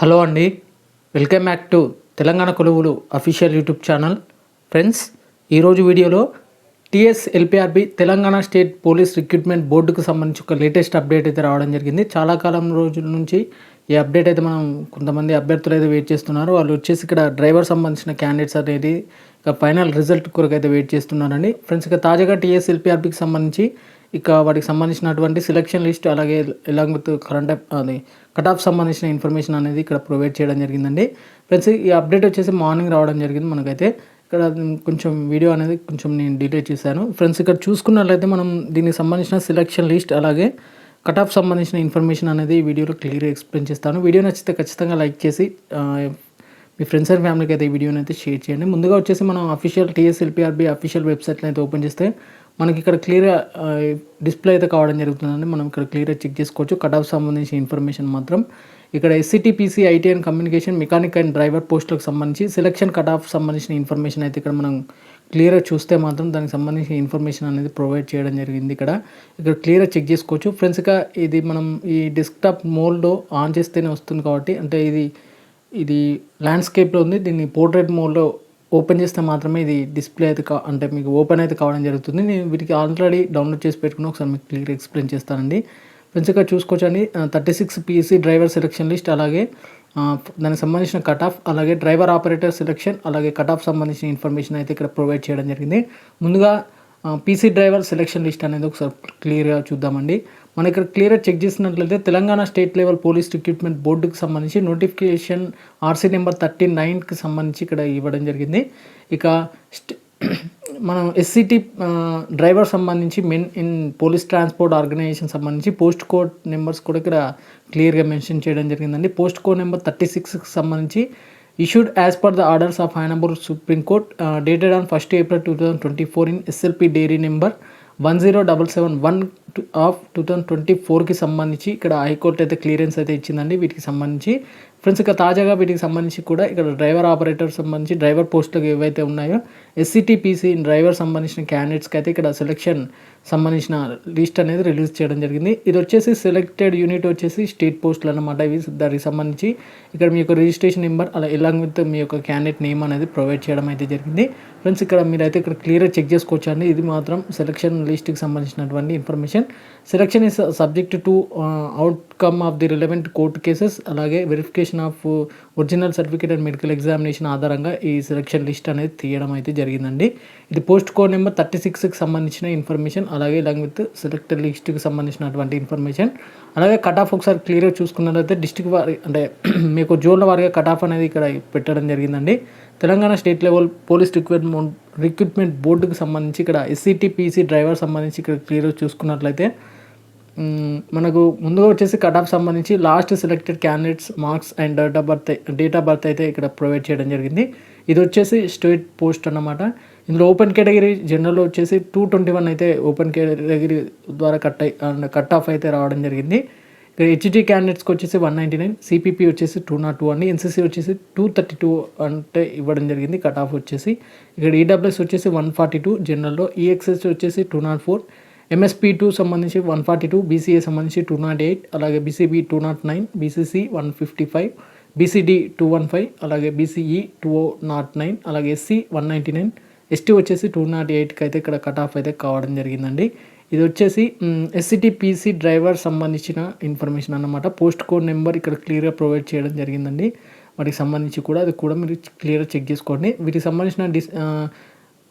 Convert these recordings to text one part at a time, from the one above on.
Hello అండి. Welcome back to Telangana కొలువులు official YouTube channel. Friends ఈరోజు వీడియోలో TS LPRB Telangana state police recruitment బోర్డుకు సంబంధించి ఒక లేటెస్ట్ అప్డేట్ అయితే రావడం జరిగింది. చాలా కాలం రోజుల నుంచి ఈ అప్డేట్ అయితే మనం కొంతమంది అభ్యర్థులు అయితే వెయిట్ చేస్తున్నారు. వాళ్ళు వచ్చేసి ఇక్కడ డ్రైవర్ సంబంధించిన క్యాండిడేట్స్ అనేది ఇక ఫైనల్ రిజల్ట్ కొరకు అయితే వెయిట్ చేస్తున్నారండి. ఫ్రెండ్స్ ఇక తాజాగా టీఎస్ ఎల్పిఆర్బికి సంబంధించి ఇక వాటికి సంబంధించినటువంటి సెలక్షన్ లిస్ట్ అలాగే ఎలాంగ్ విత్ కరెంట్ అది కట్ ఆఫ్ సంబంధించిన ఇన్ఫర్మేషన్ అనేది ఇక్కడ ప్రొవైడ్ చేయడం జరిగిందండి. ఫ్రెండ్స్ ఈ అప్డేట్ వచ్చేసి మార్నింగ్ రావడం జరిగింది మనకైతే. ఇక్కడ కొంచెం వీడియో అనేది కొంచెం నేను డిలీట్ చేశాను. ఫ్రెండ్స్ ఇక్కడ చూసుకున్నట్లయితే మనం దీనికి సంబంధించిన సెలక్షన్ లిస్ట్ అలాగే కట్ ఆఫ్ సంబంధించిన ఇన్ఫర్మేషన్ అనేది ఈ వీడియోలో క్లియర్గా ఎక్స్ప్లెయిన్ చేస్తాను. వీడియో నచ్చితే ఖచ్చితంగా లైక్ చేసి మీ ఫ్రెండ్స్ అండ్ ఫ్యామిలీకి అయితే ఈ వీడియోని అయితే షేర్ చేయండి. ముందుగా వచ్చేసి మనం అఫీషియల్ టీఎస్ఎల్పిఆర్బి అఫీషియల్ వెబ్సైట్ని అయితే ఓపెన్ చేస్తే మనకి ఇక్కడ క్లియర్గా డిస్ప్లే అయితే కావడం జరుగుతుందండి. మనం ఇక్కడ క్లియర్గా చెక్ చేసుకోవచ్చు. కట్ ఆఫ్ సంబంధించిన ఇన్ఫర్మేషన్ మాత్రం. ఇక్కడ SCTPC IT and communication mechanic and driver పోస్టులకు సంబంధించి సెలక్షన్ కట్ ఆఫ్ సంబంధించిన ఇన్ఫర్మేషన్ అయితే ఇక్కడ మనం క్లియర్గా చూస్తే మాత్రం దానికి సంబంధించిన ఇన్ఫర్మేషన్ అనేది ప్రొవైడ్ చేయడం జరిగింది ఇక్కడ. ఇక్కడ క్లియర్గా చెక్ చేసుకోవచ్చు. ఫ్రెండ్స్ ఇక ఇది మనం ఈ డెస్క్టాప్ మోడ్లో ఆన్ చేస్తేనే వస్తుంది కాబట్టి అంటే ఇది ఇది ల్యాండ్స్కేప్లో ఉంది. దీన్ని పోర్ట్రేట్ మోడ్లో ఓపెన్ చేస్తే మాత్రమే ఇది డిస్ప్లే అయితే కా అంటే మీకు ఓపెన్ అయితే కావడం జరుగుతుంది. నేను వీటికి ఆల్రెడీ డౌన్లోడ్ చేసి పెట్టుకుని ఒకసారి మీకు క్లియర్ ఎక్స్ప్లెయిన్ చేస్తానండి. ఫ్రెండ్స్ ఇక్కడ చూసుకోవచ్చండి. Thirty six PC driver selection list అలాగే దానికి సంబంధించిన కట్ ఆఫ్ అలాగే డ్రైవర్ ఆపరేటర్ సెలక్షన్ అలాగే కట్ ఆఫ్ సంబంధించిన ఇన్ఫర్మేషన్ అయితే ఇక్కడ ప్రొవైడ్ చేయడం జరిగింది. ముందుగా పీసీ డ్రైవర్ సెలెక్షన్ లిస్ట్ అనేది ఒకసారి క్లియర్గా చూద్దామండి. మనం ఇక్కడ క్లియర్గా చెక్ చేసినట్లయితే Telangana state level police recruitment బోర్డుకి సంబంధించి నోటిఫికేషన్ ఆర్సీ నెంబర్ థర్టీ నైన్కి సంబంధించి ఇక్కడ ఇవ్వడం జరిగింది. ఇక మనం ఎస్సిటి డ్రైవర్ సంబంధించి men in police transport organisation సంబంధించి పోస్ట్ కోడ్ నెంబర్స్ కూడా ఇక్కడ క్లియర్గా మెన్షన్ చేయడం జరిగిందండి. పోస్ట్ కోడ్ నెంబర్ థర్టీ సిక్స్కి సంబంధించి issued as per the orders of honourable supreme court dated on first April two thousand twenty four in SLP diary number one zero double seven one of two thousand twenty ఫోర్కి సంబంధించి ఇక్కడ high court అయితే clearance అయితే ఇచ్చిందండి. వీటికి సంబంధించి friends ఇక తాజాగా వీటికి సంబంధించి కూడా ఇక్కడ డ్రైవర్ ఆపరేటర్ సంబంధించి డ్రైవర్ పోస్టులకు ఏవైతే ఉన్నాయో ఎస్సిటిపిసి డ్రైవర్ సంబంధించిన క్యాండిడేట్స్కి అయితే ఇక్కడ సెలక్షన్ సంబంధించిన లిస్ట్ అనేది రిలీజ్ చేయడం జరిగింది. ఇది వచ్చేసి సెలెక్టెడ్ యూనిట్ వచ్చేసి స్టేట్ పోస్టులు అనమాట ఇవి దానికి సంబంధించి ఇక్కడ మీ యొక్క రిజిస్ట్రేషన్ నెంబర్ అలా ఎలాంగ్ విత్ మీ యొక్క క్యాండిడేట్ నేమ్ అనేది ప్రొవైడ్ చేయడం అయితే జరిగింది. ఫ్రెండ్స్ ఇక్కడ మీరైతే ఇక్కడ క్లియర్గా చెక్ చేసుకోవచ్చు అండి ఇది మాత్రం సెలక్షన్ లిస్ట్కి సంబంధించినటువంటి information selection is subject to out outcome of the relevant court cases అలాగే verification of original certificate and medical examination ఆధారంగా ఈ సెలక్షన్ లిస్ట్ అనేది తీయడం అయితే జరిగిందండి. ఇది పోస్ట్ కోడ్ నెంబర్ థర్టీ సిక్స్కి సంబంధించిన ఇన్ఫర్మేషన్ అలాగే ఇలాంగ్ విత్ సెలెక్ట్ లిస్ట్కి సంబంధించినటువంటి ఇన్ఫర్మేషన్ అలాగే కట్ ఆఫ్ ఒకసారి క్లియర్గా చూసుకున్నట్లయితే డిస్టిక్ వారి అంటే మీకు జోన్ల వారిగా కట్ ఆఫ్ అనేది ఇక్కడ పెట్టడం జరిగిందండి. Telangana state level police recruitment recruitment బోర్డుకి సంబంధించి ఇక్కడ ఎస్సీటీ పీసీ డ్రైవర్ సంబంధించి ఇక్కడ క్లియర్గా చూసుకున్నట్లయితే మనకు ముందుగా వచ్చేసి కట్ ఆఫ్ సంబంధించి last selected candidates marks and date of birth date of birth అయితే ఇక్కడ ప్రొవైడ్ చేయడం జరిగింది. ఇది వచ్చేసి స్టేట్ పోస్ట్ అన్నమాట. ఇందులో ఓపెన్ కేటగిరీ జనరల్లో వచ్చేసి టూ ట్వంటీ వన్ అయితే ఓపెన్ కేటగిరీ ద్వారా కట్ అయి కట్ ఆఫ్ అయితే రావడం జరిగింది. ఇక్కడ హెచ్డి క్యాండిడేట్స్కి వచ్చేసి వన్ నైంటీ నైన్ సిపిపి వచ్చేసి టూ నాట్ టూ అండి ఎన్సీసీ వచ్చేసి టూ థర్టీ టూ అంటే ఇవ్వడం జరిగింది కట్ ఆఫ్ వచ్చేసి. ఇక్కడ ఈడబ్ల్యూఎస్ వచ్చేసి వన్ ఫార్టీ టూ జనరల్లో ఈఎక్స్ఎస్ వచ్చేసి two nought four MSP two సంబంధించి వన్ ఫార్టీ టూ బీసీఏ సంబంధించి టూ నాట్ ఎయిట్ అలాగే BCB two nought nine BCC one fifty five BCD two one five అలాగే BCE two nought nine అలాగే SC one ninety nine ST వచ్చేసి two nought ఎయిట్కి అయితే ఇక్కడ cut off అయితే కావడం జరిగిందండి. ఇది వచ్చేసి ఎస్సిటీ పీసీ డ్రైవర్ సంబంధించిన ఇన్ఫర్మేషన్ అన్నమాట. పోస్ట్ కోడ్ నెంబర్ ఇక్కడ క్లియర్గా ప్రొవైడ్ చేయడం జరిగిందండి. వాటికి సంబంధించి కూడా అది కూడా మీరు క్లియర్గా చెక్ చేసుకోండి. వీటికి సంబంధించిన డిస్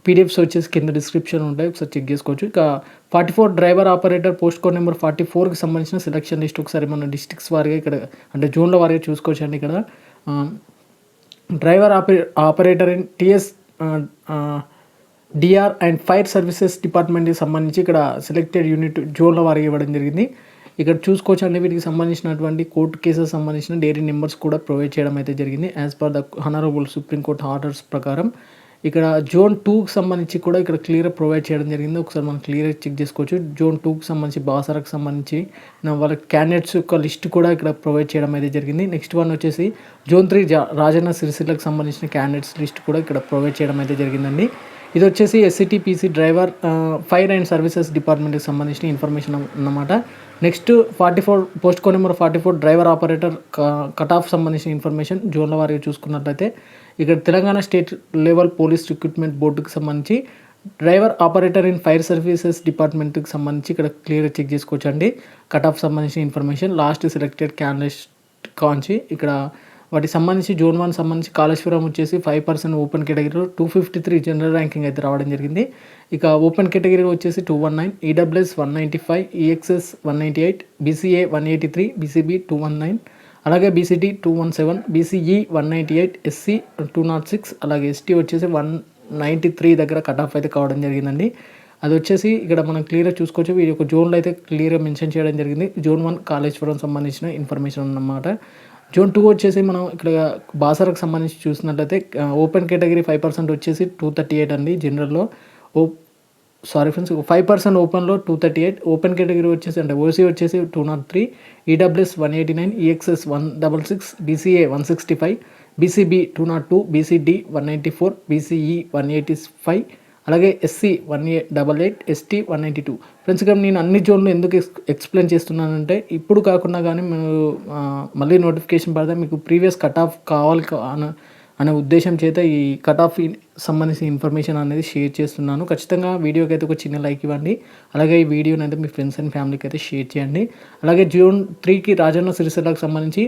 పీడిఎఫ్స్ వచ్చేసి కింద డిస్క్రిప్షన్ ఉంటాయి. ఒకసారి చెక్ చేసుకోవచ్చు. ఇక forty four driver operator post code number forty ఫోర్కి సంబంధించిన సెలక్షన్ లిస్ట్ ఒకసారి మన డిస్ట్రిక్ట్స్ వారిగా ఇక్కడ అంటే జోన్ల వారిగా చూసుకోవచ్చు అండి ఇక్కడ driver opera operator in TS DR and fire services డిపార్ట్మెంట్కి సంబంధించి ఇక్కడ సెలెక్టెడ్ యూనిట్ జోన్ల వారికి ఇవ్వడం జరిగింది. ఇక్కడ చూసుకోవచ్చు అండి వీటికి సంబంధించినటువంటి కోర్టు కేసెస్ సంబంధించిన డైరీ నెంబర్స్ కూడా ప్రొవైడ్ చేయడం అయితే జరిగింది. As per the honourable supreme court orders ప్రకారం. ఇక్కడ జోన్ టూకి సంబంధించి కూడా ఇక్కడ క్లియర్ ప్రొవైడ్ చేయడం జరిగింది. ఒకసారి మనం క్లియర్ చెక్ చేసుకోవచ్చు. జోన్ టూకి సంబంధించి బాసరకు సంబంధించి వాళ్ళ క్యాండిడేట్స్ యొక్క లిస్ట్ కూడా ఇక్కడ ప్రొవైడ్ చేయడం అయితే జరిగింది. నెక్స్ట్ వన్ వచ్చేసి జోన్ త్రీ రాజన్న సిరిసిల్లకు సంబంధించిన క్యాండిడేట్స్ లిస్ట్ కూడా ఇక్కడ ప్రొవైడ్ చేయడం అయితే జరిగిందండి. ఇది వచ్చేసి SCTPC driver fire and services డిపార్ట్మెంట్కి సంబంధించిన ఇన్ఫర్మేషన్ అన్నమాట. Next forty four post co number forty four driver operator cut off సంబంధించిన ఇన్ఫర్మేషన్ జోన్ల వారికి చూసుకున్నట్లయితే ఇక్కడ Telangana state level police recruitment బోర్డుకి సంబంధించి driver operator in fire services డిపార్ట్మెంట్కి సంబంధించి ఇక్కడ క్లియర్గా చెక్ చేసుకోవచ్చండి. కట్ ఆఫ్ సంబంధించిన ఇన్ఫర్మేషన్ లాస్ట్ సెలెక్టెడ్ క్యాండిడేట్ కాంచి ఇక్కడ వాటికి సంబంధించి జోన్ వన్ సంబంధించి కాళేశ్వరం వచ్చేసి ఫైవ్ పర్సెంట్ ఓపెన్ కేటగిరీలో two fifty three general ranking అయితే రావడం జరిగింది. ఇక ఓపెన్ కేటగిరీ వచ్చేసి two one nine EWS one ninety five EXS one ninety eight BCA one eighty three BCB two one nine అలాగే BCT two one seven BCE one ninety eight SC two nought six అలాగే ST వచ్చేసి one ninety three దగ్గర cut off అయితే కావడం జరిగిందండి. అది వచ్చేసి ఇక్కడ మనం క్లియర్గా చూసుకోవచ్చు. వీరి యొక్క జోన్లో అయితే క్లియర్గా మెన్షన్ చేయడం జరిగింది. జోన్ వన్ కాళేశ్వరం సంబంధించిన ఇన్ఫర్మేషన్ అన్నమాట. జోన్ టూ వచ్చేసి మనం ఇక్కడ బాసరకు సంబంధించి చూసినట్లయితే ఓపెన్ కేటగిరీ ఫైవ్ పర్సెంట్ వచ్చేసి టూ థర్టీ ఎయిట్ అండి జనరల్లో. Oh sorry friends five percent ఓపెన్లో two thirty eight open category వచ్చేసి అంటే ఓసీ వచ్చేసి two nought three EWS one eighty nine EXS one double six BCA one sixty five BCB two nought two BCD one ninety four BCE one eighty five అలాగే SC one A double eight ST one ninety two friends ఇక్కడ నేను అన్ని జోన్లు ఎందుకు X explain చేస్తున్నానంటే ఇప్పుడు కాకుండా కానీ మీరు మళ్ళీ నోటిఫికేషన్ పడితే మీకు ప్రీవియస్ కట్ ఆఫ్ కావాలి అనే ఉద్దేశం చేత ఈ కట్ ఆఫ్ సంబంధించిన ఇన్ఫర్మేషన్ అనేది షేర్ చేస్తున్నాను. ఖచ్చితంగా వీడియోకి అయితే ఒక చిన్న లైక్ ఇవ్వండి. అలాగే ఈ వీడియోని అయితే మీ ఫ్రెండ్స్ అండ్ ఫ్యామిలీకి అయితే షేర్ చేయండి. అలాగే జూన్ త్రీకి రాజన్న సిరిసిల్లకు సంబంధించి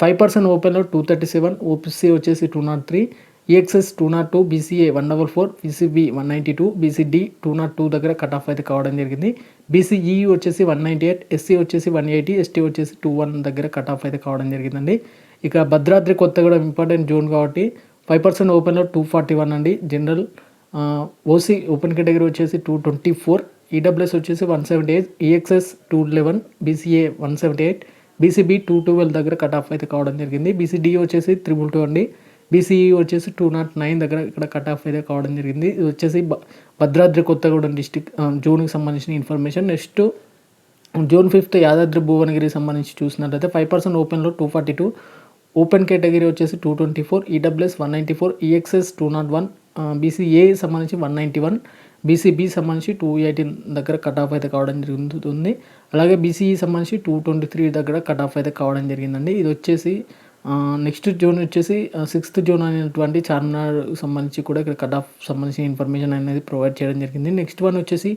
ఫైవ్ పర్సెంట్ ఓపెన్లో టూ థర్టీ సెవెన్ ఓపీసీ వచ్చేసి two nought three EXS two nought two BCA one double four BCB one ninety two BCD two nought two దగ్గర కట్ ఆఫ్ అయితే కావడం జరిగింది. బీసీఈ వచ్చేసి వన్ నైంటీ ఎయిట్ ఎస్సీ వచ్చేసి one eighty ST వచ్చేసి two one దగ్గర cut off అయితే కావడం జరిగిందండి. ఇక భద్రాద్రి కొత్తగూడెం ఇంపార్టెంట్ జోన్ కాబట్టి ఫైవ్ పర్సెంట్ ఓపెన్లో టూ ఫార్టీ వన్ అండి. జనరల్ ఓసీ ఓపెన్ కేటగిరీ వచ్చేసి టూ ట్వంటీ ఫోర్ ఈడబ్ల్యూఎస్ వచ్చేసి one seventy eight EXS two eleven BCA one seventy eight BCB two twelve దగ్గర కట్ ఆఫ్ అయితే కావడం జరిగింది. బీసీడీ వచ్చేసి త్రిబుల్ టూ అండి. బీసీఈ వచ్చేసి టూ నాట్ నైన్ దగ్గర ఇక్కడ కట్ ఆఫ్ అయితే కావడం జరిగింది. ఇది వచ్చేసి భద్రాద్రి కొత్తగూడెం డిస్టిక్ జూన్కి సంబంధించిన information. Next zone fifth Yadadri భువనగిరికి సంబంధించి చూసినట్లయితే ఫైవ్ పర్సెంట్ ఓపెన్లో two forty two open category వచ్చేసి two twenty four EWS one ninety four EXS two nought one BCA సంబంధించి వన్ నైంటీ వన్ బీసీబీ సంబంధించి టూ ఎయిటీన్ దగ్గర cut off అయితే కావడం జరుగుతుంది. అలాగే బీసీఈ సంబంధించి టూ ట్వంటీ త్రీ దగ్గర కట్ ఆఫ్ అయితే కావడం జరిగిందండి. ఇది వచ్చేసి నెక్స్ట్ జోన్ వచ్చేసి సిక్స్త్ జోన్ అనేటువంటి చార్మినార్ సంబంధించి కూడా ఇక్కడ కట్ ఆఫ్ సంబంధించిన ఇన్ఫర్మేషన్ అనేది ప్రొవైడ్ చేయడం జరిగింది. నెక్స్ట్ వన్ వచ్చేసి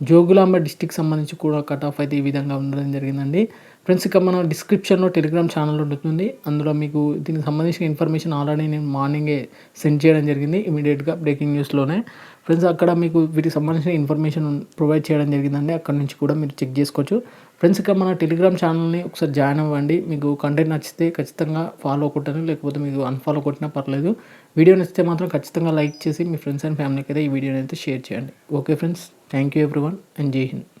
జోగులాంబ డిస్టిక్ సంబంధించి కూడా కట్ ఆఫ్ అయితే ఈ విధంగా ఉండడం జరిగిందండి. ఫ్రెండ్స్ ఇక మన డిస్క్రిప్షన్లో టెలిగ్రామ్ ఛానల్ ఉంటుంది అందులో మీకు దీనికి సంబంధించిన ఇన్ఫర్మేషన్ ఆల్రెడీ నేను మార్నింగే సెండ్ చేయడం జరిగింది ఇమీడియట్గా బ్రేకింగ్ న్యూస్లోనే ఫ్రెండ్స్ అక్కడ మీకు వీటికి సంబంధించిన ఇన్ఫర్మేషన్ ప్రొవైడ్ చేయడం జరిగిందండి. అక్కడ నుంచి కూడా మీరు చెక్ చేసుకోవచ్చు. ఫ్రెండ్స్ ఇక మన టెలిగ్రామ్ ఛానల్ని ఒకసారి జాయిన్ అవ్వండి. మీకు కంటెంట్ నచ్చితే ఖచ్చితంగా ఫాలో కొట్టను లేకపోతే మీకు అన్ఫాలో కొట్టినా పర్లేదు. వీడియో నచ్చితే మాత్రం ఖచ్చితంగా లైక్ చేసి మీ ఫ్రెండ్స్ అండ్ ఫ్యామిలీకి అయితే ఈ వీడియోని అయితే షేర్ చేయండి. Okay friends thank you everyone and Jai Hind